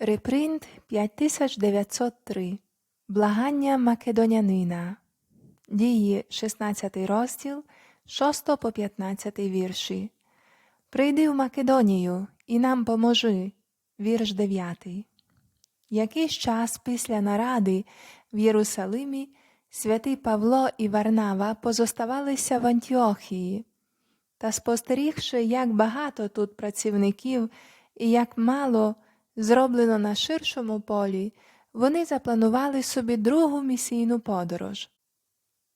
Репринт 5903. Благання Македонянина. Дії 16 розділ 6 по 15 вірші. Прийди в Македонію і нам поможи. Вірш 9. Якийсь час після наради в Єрусалимі святий Павло і Варнава позоставалися в Антіохії. Та спостерігши, як багато тут працівників і як мало зроблено на ширшому полі, вони запланували собі другу місійну подорож.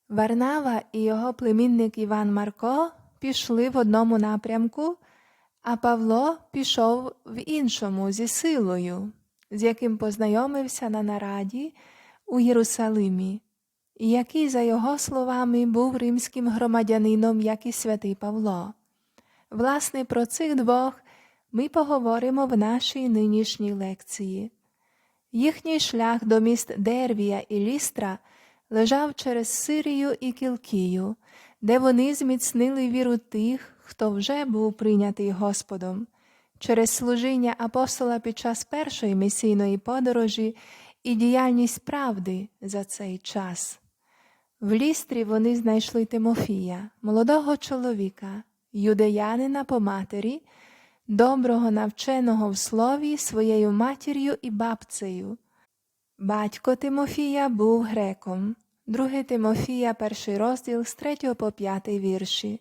Варнава і його племінник Іван Марко пішли в одному напрямку, а Павло пішов в іншому зі силою, з яким познайомився на нараді у Єрусалимі, який, за його словами, був римським громадянином, як і святий Павло. Власне, про цих двох ми поговоримо в нашій нинішній лекції. Їхній шлях до міст Дервія і Лістра лежав через Сирію і Кілкію, де вони зміцнили віру тих, хто вже був прийнятий Господом, через служіння апостола під час першої місійної подорожі і діяльність правди за цей час. В лістрі вони знайшли Тимофія, молодого чоловіка, юдеянина по матері, доброго навченого в слові своєю матір'ю і бабцею. Батько Тимофія був греком, 2 Тимофія, перший розділ з 3 по 5 вірші.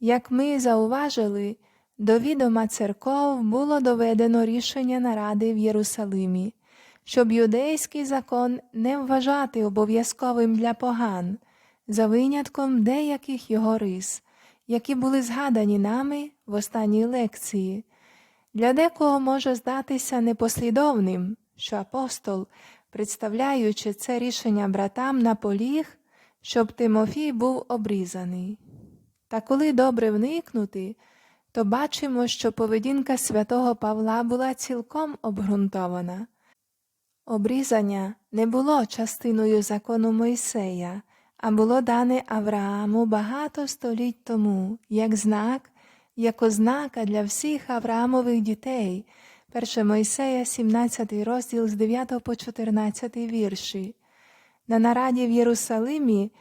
Як ми зауважили, до відома церков було доведено рішення наради в Єрусалимі, щоб юдейський закон не вважати обов'язковим для поган, за винятком деяких його рис, які були згадані нами в останній лекції. Для декого може здатися непослідовним, що апостол, представляючи це рішення братам, наполіг, щоб Тимофій був обрізаний. Та коли добре вникнути, то бачимо, що поведінка святого Павла була цілком обґрунтована. Обрізання не було частиною закону Мойсея, а було дане Аврааму багато століть тому, як знак, як ознака для всіх Авраамових дітей. 1 Мойсея, 17 розділ з 9 по 14 вірші. На нараді в Єрусалимі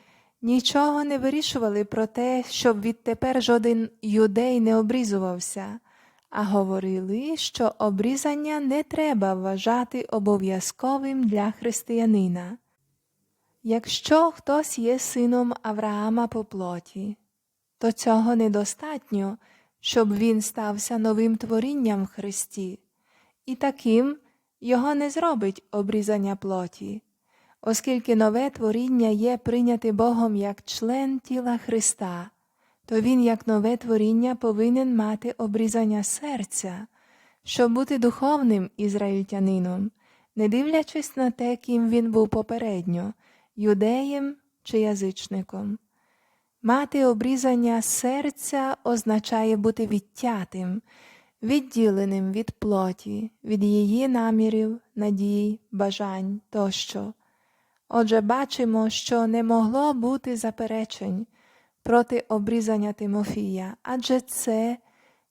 нічого не вирішували про те, щоб відтепер жоден юдей не обрізувався, а говорили, що обрізання не треба вважати обов'язковим для християнина. Якщо хтось є сином Авраама по плоті, то цього недостатньо, щоб він стався новим творінням в Христі, і таким його не зробить обрізання плоті, оскільки нове творіння є прийняте Богом як член тіла Христа, то він, як нове творіння, повинен мати обрізання серця, щоб бути духовним ізраїльтянином, не дивлячись на те, ким він був попередньо юдеєм чи язичником. Мати обрізання серця означає бути відтятим, відділеним від плоті, від її намірів, надій, бажань тощо. Отже, бачимо, що не могло бути заперечень проти обрізання Тимофія, адже це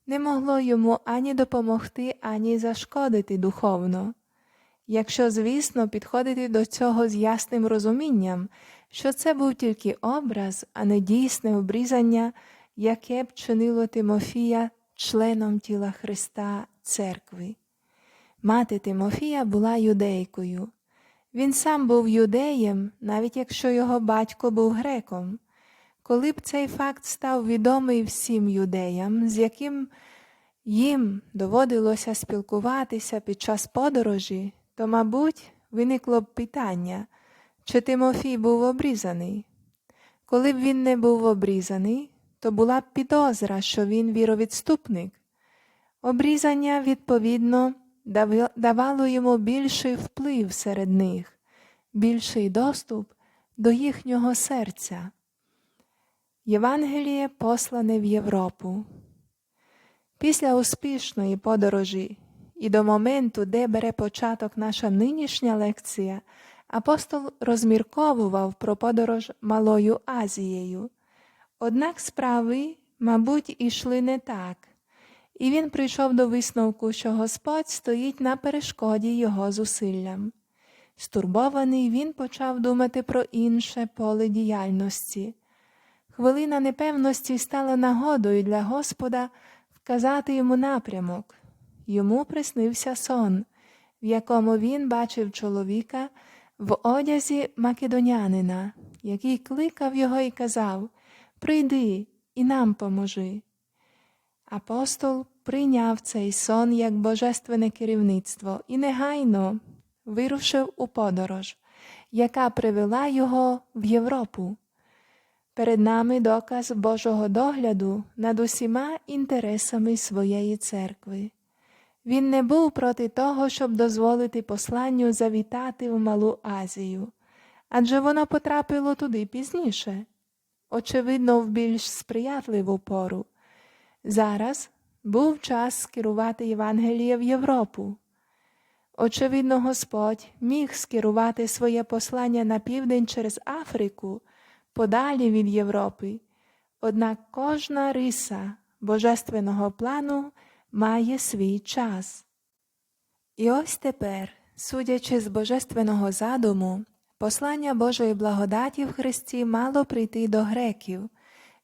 не могло йому ані допомогти, ані зашкодити духовно. Якщо, звісно, підходити до цього з ясним розумінням, що це був тільки образ, а не дійсне обрізання, яке б чинило Тимофія членом тіла Христа Церкви. Мати Тимофія була юдейкою. Він сам був юдеєм, навіть якщо його батько був греком. Коли б цей факт став відомий всім юдеям, з яким їм доводилося спілкуватися під час подорожі, то, мабуть, виникло б питання, чи Тимофій був обрізаний. Коли б він не був обрізаний, то була б підозра, що він віровідступник. Обрізання, відповідно, давало йому більший вплив серед них, більший доступ до їхнього серця. Євангеліє послане в Європу. Після успішної подорожі і до моменту, де бере початок наша нинішня лекція, апостол розмірковував про подорож Малою Азією. Однак справи, мабуть, ішли не так, і він прийшов до висновку, що Господь стоїть на перешкоді його зусиллям. Стурбований, він почав думати про інше поле діяльності. Хвилина непевності стала нагодою для Господа вказати йому напрямок. Йому приснився сон, в якому він бачив чоловіка в одязі македонянина, який кликав його і казав Прийди і нам поможи. Апостол прийняв цей сон як божественне керівництво і негайно вирушив у подорож, яка привела його в Європу. Перед нами доказ Божого догляду над усіма інтересами своєї церкви. Він не був проти того, щоб дозволити посланню завітати в Малу Азію, адже воно потрапило туди пізніше, очевидно, в більш сприятливу пору. Зараз був час скерувати Євангеліє в Європу. Очевидно, Господь міг скерувати своє послання на південь через Африку, подалі від Європи. Однак кожна риса божественного плану має свій час. І ось тепер, судячи з божественного задуму, послання Божої благодаті в Христі мало прийти до греків,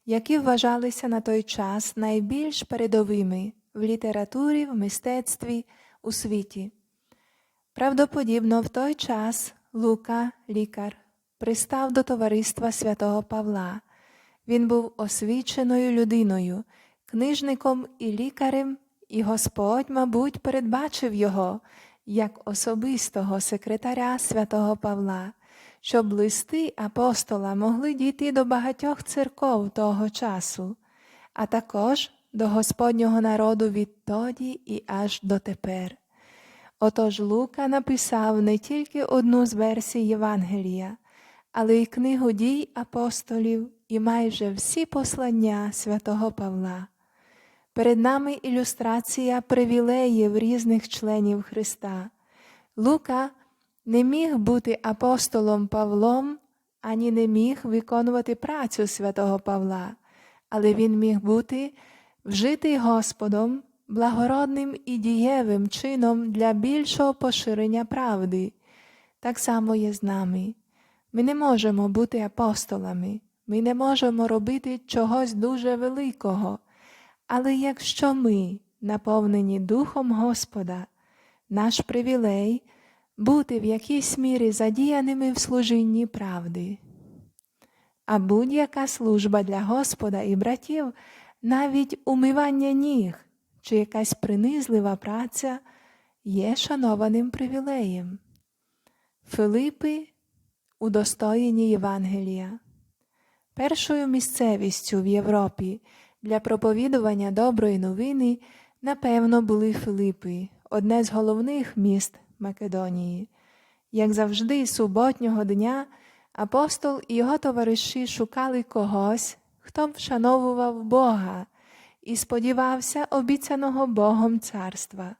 які вважалися на той час найбільш передовими в літературі, в мистецтві, у світі. Правдоподібно, в той час Лука, лікар, пристав до товариства святого Павла. Він був освіченою людиною, книжником і лікарем, і Господь, мабуть, передбачив його як особистого секретаря святого Павла, щоб листи апостола могли дійти до багатьох церков того часу, а також до Господнього народу відтоді і аж дотепер. Отож Лука написав не тільки одну з версій Євангелія, але й книгу дій апостолів і майже всі послання святого Павла. Перед нами ілюстрація привілеїв різних членів Христа. Лука не міг бути апостолом Павлом, ані не міг виконувати працю святого Павла, але він міг бути вжитий Господом благородним і дієвим чином для більшого поширення правди. Так само є з нами. Ми не можемо бути апостолами, ми не можемо робити чогось дуже великого. Але якщо ми, наповнені Духом Господа, наш привілей бути в якійсь мірі задіяними в служінні правди. А будь-яка служба для Господа і братів, навіть умивання ніг чи якась принизлива праця є шанованим привілеєм. Филипи удостоєні Євангелія. Першою місцевістю в Європі для проповідування доброї новини, напевно, були Филипи, одне з головних міст Македонії. Як завжди, суботнього дня апостол і його товариші шукали когось, хто вшановував Бога і сподівався обіцяного Богом царства.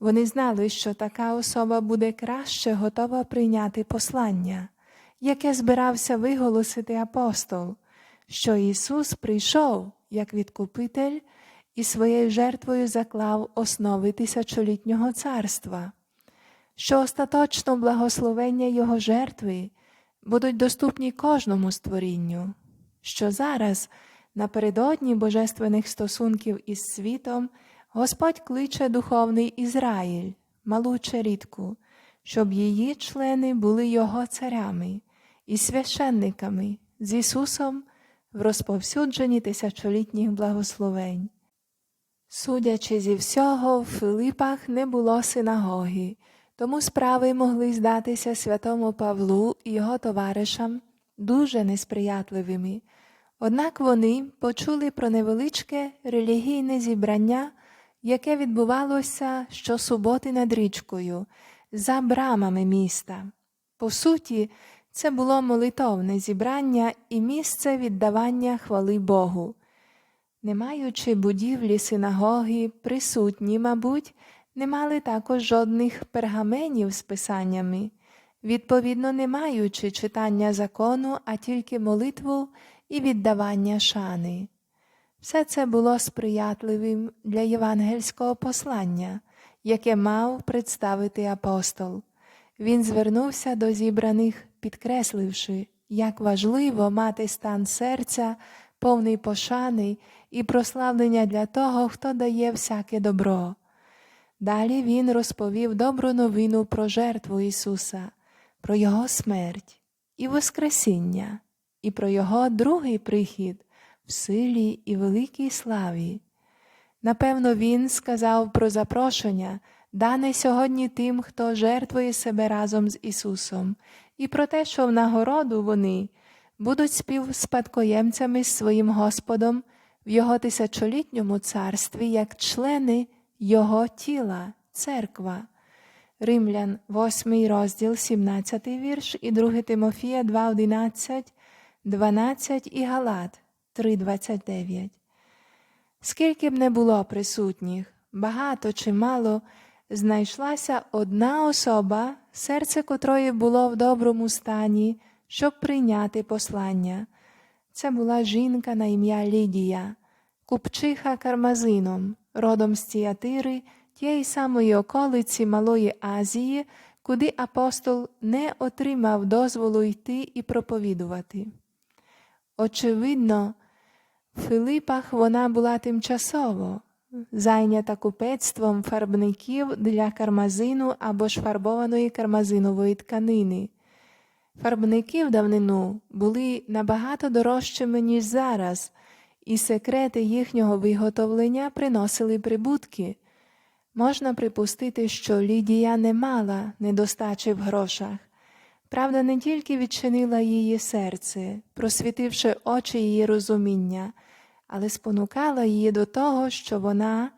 Вони знали, що така особа буде краще готова прийняти послання, яке збирався виголосити апостол, що Ісус прийшов як відкупитель і своєю жертвою заклав основи тисячолітнього царства, що остаточно благословення Його жертви будуть доступні кожному створінню, що зараз, напередодні божественних стосунків із світом, Господь кличе духовний Ізраїль, малу черідку, щоб її члени були Його царями і священниками з Ісусом в розповсюдженні тисячолітніх благословень. Судячи зі всього, в Филипах не було синагоги, тому справи могли здатися святому Павлу і його товаришам дуже несприятливими. Однак вони почули про невеличке релігійне зібрання, яке відбувалося щосуботи над річкою, за брамами міста. По суті, це було молитовне зібрання і місце віддавання хвали Богу. Не маючи будівлі синагоги, присутні, мабуть, не мали також жодних пергаменів з писаннями, відповідно, не маючи читання закону, а тільки молитву і віддавання шани. Все це було сприятливим для євангельського послання, яке мав представити апостол. Він звернувся до зібраних, підкресливши, як важливо мати стан серця, повний пошани і прославлення для того, хто дає всяке добро. Далі він розповів добру новину про жертву Ісуса, про Його смерть і Воскресіння, і про Його другий прихід в силі і великій славі. Напевно, він сказав про запрошення, дане сьогодні тим, хто жертвує себе разом з Ісусом, і про те, що в нагороду вони будуть співспадкоємцями з своїм Господом в Його тисячолітньому царстві як члени Його тіла, церква. Римлян, 8 розділ, 17 вірш, і 2 Тимофія 2, 11, 12 і Галат 3, 29. Скільки б не було присутніх, багато чи мало, знайшлася одна особа, серце котрої було в доброму стані, щоб прийняти послання. Це була жінка на ім'я Лідія, купчиха кармазином, родом з Тіатири, тієї самої околиці Малої Азії, куди апостол не отримав дозволу йти і проповідувати. Очевидно, в Филипах вона була тимчасово, зайнята купецтвом фарбників для кармазину або ж фарбованої кармазинової тканини. Фарбники в давнину були набагато дорожчими, ніж зараз, і секрети їхнього виготовлення приносили прибутки. Можна припустити, що Лідія не мала недостачі в грошах. Правда, не тільки відчинила її серце, просвітивши очі її розуміння, але спонукала її до того, що вона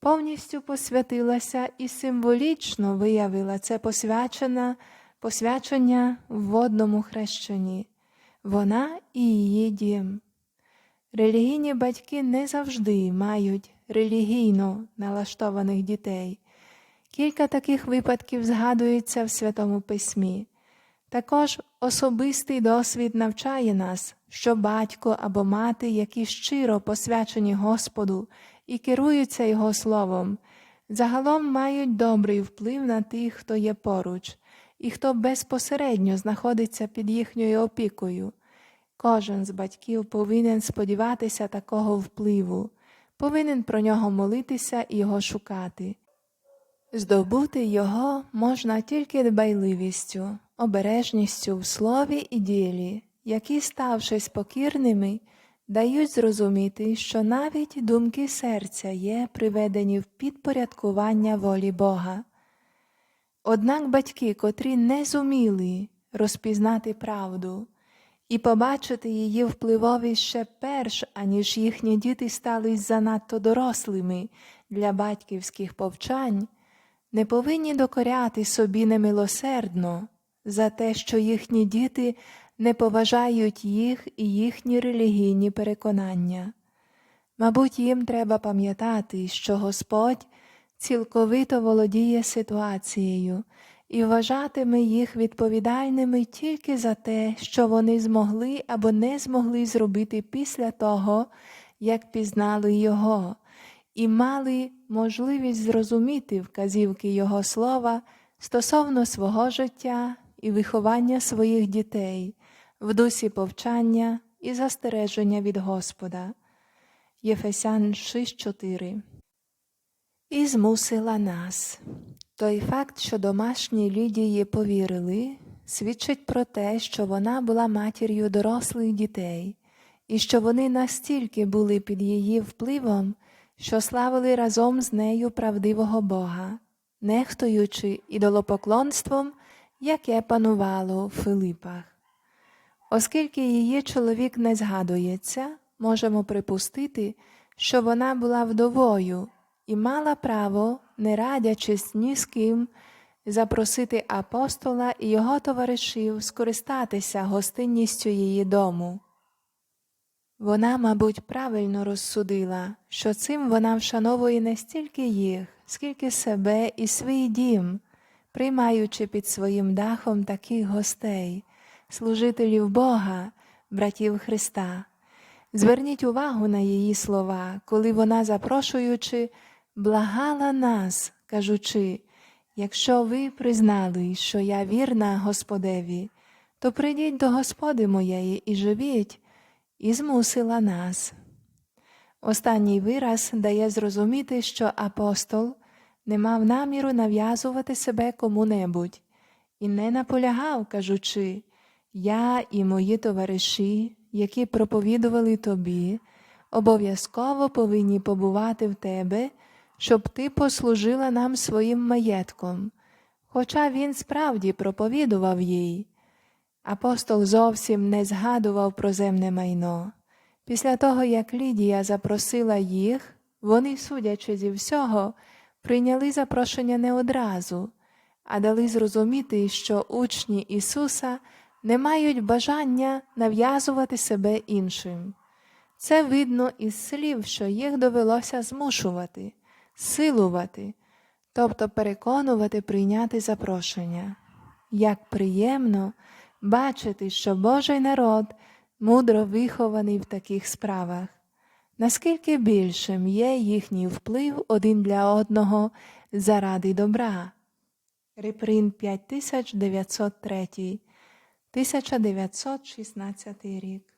повністю посвятилася і символічно виявила це посвячена, посвячення в водному хрещенні, вона і її дім. Релігійні батьки не завжди мають релігійно налаштованих дітей. Кілька таких випадків згадується в Святому Письмі. Також особистий досвід навчає нас, що батько або мати, які щиро посвячені Господу і керуються Його словом, загалом мають добрий вплив на тих, хто є поруч, і хто безпосередньо знаходиться під їхньою опікою. Кожен з батьків повинен сподіватися такого впливу, повинен про нього молитися і його шукати. Здобути його можна тільки дбайливістю, обережністю в слові і ділі, які, ставшись покірними, дають зрозуміти, що навіть думки серця є приведені в підпорядкування волі Бога. Однак батьки, котрі не зуміли розпізнати правду і побачити її впливовість ще перш, аніж їхні діти стали занадто дорослими для батьківських повчань, не повинні докоряти собі немилосердно за те, що їхні діти не поважають їх і їхні релігійні переконання. Мабуть, їм треба пам'ятати, що Господь цілковито володіє ситуацією і вважатиме їх відповідальними тільки за те, що вони змогли або не змогли зробити після того, як пізнали Його, і мали можливість зрозуміти вказівки Його слова стосовно свого життя і виховання своїх дітей в дусі повчання і застереження від Господа. Єфесян 6.4 І змусила нас. Той факт, що домашні Лідії повірили, свідчить про те, що вона була матір'ю дорослих дітей, і що вони настільки були під її впливом, що славили разом з нею правдивого Бога, нехтуючи ідолопоклонством, яке панувало в Филипах. Оскільки її чоловік не згадується, можемо припустити, що вона була вдовою і мала право, не радячись ні з ким, запросити апостола і його товаришів скористатися гостинністю її дому. Вона, мабуть, правильно розсудила, що цим вона вшановує не стільки їх, скільки себе і свій дім, приймаючи під своїм дахом таких гостей, служителів Бога, братів Христа. Зверніть увагу на її слова, коли вона, запрошуючи, благала нас, кажучи, якщо ви признали, що я вірна Господеві, то прийдіть до Господи моєї і живіть, і змусила нас. Останній вираз дає зрозуміти, що апостол не мав наміру нав'язувати себе кому-небудь і не наполягав, кажучи, я і мої товариші, які проповідували тобі, обов'язково повинні побувати в тебе, щоб ти послужила нам своїм маєтком, хоча він справді проповідував їй. Апостол зовсім не згадував про земне майно. Після того, як Лідія запросила їх, вони, судячи зі всього, прийняли запрошення не одразу, а дали зрозуміти, що учні Ісуса не мають бажання нав'язувати себе іншим. Це видно із слів, що їх довелося змушувати, силувати, тобто переконувати прийняти запрошення. Як приємно бачити, що Божий народ мудро вихований в таких справах, наскільки більшим є їхній вплив один для одного заради добра. Реприн 5903, 1916 рік.